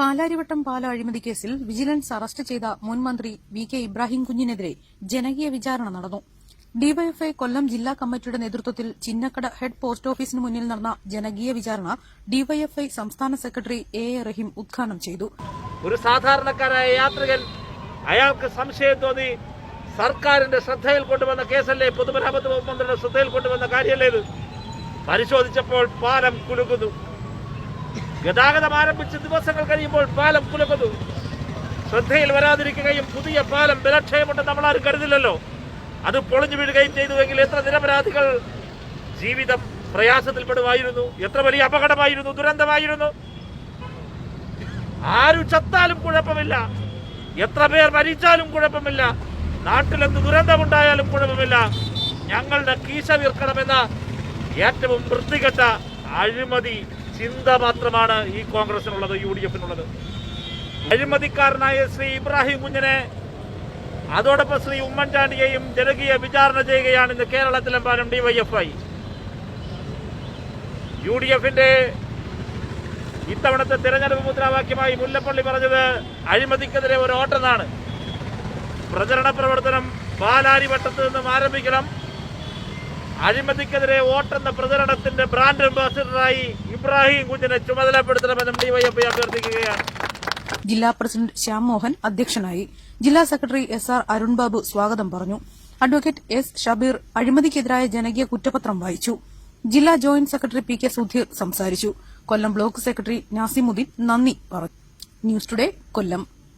പാലാരിവട്ടം പാല അഴിമതി കേസിൽ vigilance arrest ചെയ്ത മുൻ മന്ത്രി വി കെ ഇബ്രാഹിം കുഞ്ഞിനെതിരെ ജനകീയ വിചാരണ നടന്നു. ഡിവൈഎഫ്ഐ കൊല്ലം ജില്ലാ കമ്മിറ്റിയുടെ നേതൃത്വത്തിൽ ചിന്നക്കട ഹെഡ് പോസ്റ്റ് ഓഫീസിന് മുന്നിൽ നടന്ന ജനകീയ വിചാരണ ഡിവൈഎഫ്ഐ സംസ്ഥാന സെക്രട്ടറി എ എ റഹീം ഉദ്ഘാടനം ചെയ്തു. ഒരു സാധാരണക്കാരായ യാത്രികൻ അയാൾക്ക് സംശയം തോന്നി സർക്കാരിന്റെ ശ്രദ്ധയിൽ കൊണ്ടുവന്ന കേസല്ലേ പൊതുമരാമത്ത് വകുപ്പ് മന്ത്രിയുടെ ശ്രദ്ധയിൽ കൊണ്ടുവന്ന കാര്യമല്ലേ പരിശോധിച്ചപ്പോൾ പാലം കുലുക്കുന്നു ഗതാഗതം ആരംഭിച്ച് ദിവസങ്ങൾ കഴിയുമ്പോൾ പാലം കുലുക്കുന്നു. ശ്രദ്ധയിൽ വരാതിരിക്കുകയും പുതിയ പാലം ബലക്ഷയമുണ്ട് നമ്മളാരും കരുതില്ലല്ലോ. അത് പൊളിഞ്ഞു വീഴുകയും ചെയ്തുവെങ്കിൽ എത്ര നിരപരാധികൾ ജീവിതം പ്രയാസത്തിൽപ്പെടുമായിരുന്നു? എത്ര വലിയ അപകടമായിരുന്നു? ദുരന്തമായിരുന്നു? ആരും ചത്താലും കുഴപ്പമില്ല. എത്ര പേർ മരിച്ചാലും കുഴപ്പമില്ല. നാട്ടിലെന്ത് ദുരന്തമുണ്ടായാലും കുഴപ്പമില്ല. ഞങ്ങളുടെ കീശ വീർക്കണമെന്ന ഏറ്റവും വൃത്തികെട്ട അഴിമതി ചിന്ത മാത്രമാണ് ഈ കോൺഗ്രസിനുള്ളത് യു ഡി എഫിനുള്ളത് അഴിമതിക്കാരനായ ശ്രീ ഇബ്രാഹിം കുഞ്ഞിനെ അതോടൊപ്പം ശ്രീ ഉമ്മൻചാണ്ടിയെയും ജനകീയ വിചാരണ ചെയ്യുകയാണ് ഇന്ന് കേരളത്തിലെമ്പാടും ഡിവൈഎഫ്ഐ. യു ഡി എഫിന്റെ ഇത്തവണത്തെ തിരഞ്ഞെടുപ്പ് മുദ്രാവാക്യമായി മുല്ലപ്പള്ളി പറഞ്ഞത് അഴിമതിക്കെതിരെ ഒരു ഓട്ടെന്നാണ് പ്രചരണ പ്രവർത്തനം പാലാരിവട്ടത്ത് നിന്നും ആരംഭിക്കണം. അഴിമതിക്കെതിരെ വോട്ടെന്ന പ്രചരണത്തിന്റെ ബ്രാൻഡ് അംബാസിഡറായി ഇബ്രാഹിം കുഞ്ഞിനെ ചുമതലപ്പെടുത്തണമെന്നും ഡിവൈഎഫ്ഐ അഭ്യർത്ഥിക്കുകയാണ്. ജില്ലാ പ്രസിഡന്റ് ശ്യാം മോഹൻ അധ്യക്ഷനായി ജില്ലാ സെക്രട്ടറി എസ് ആർ അരുൺബാബു സ്വാഗതം പറഞ്ഞു. അഡ്വക്കേറ്റ് എസ് ഷബീർ അഴിമതിക്കെതിരായ ജനകീയ കുറ്റപത്രം വായിച്ചു. ജില്ലാ joint secretary P K Sudheer സംസാരിച്ചു. കൊല്ലം ബ്ലോക്ക് സെക്രട്ടറി നാസിമുദ്ദീൻ നന്ദി പറഞ്ഞു. News today Kollam.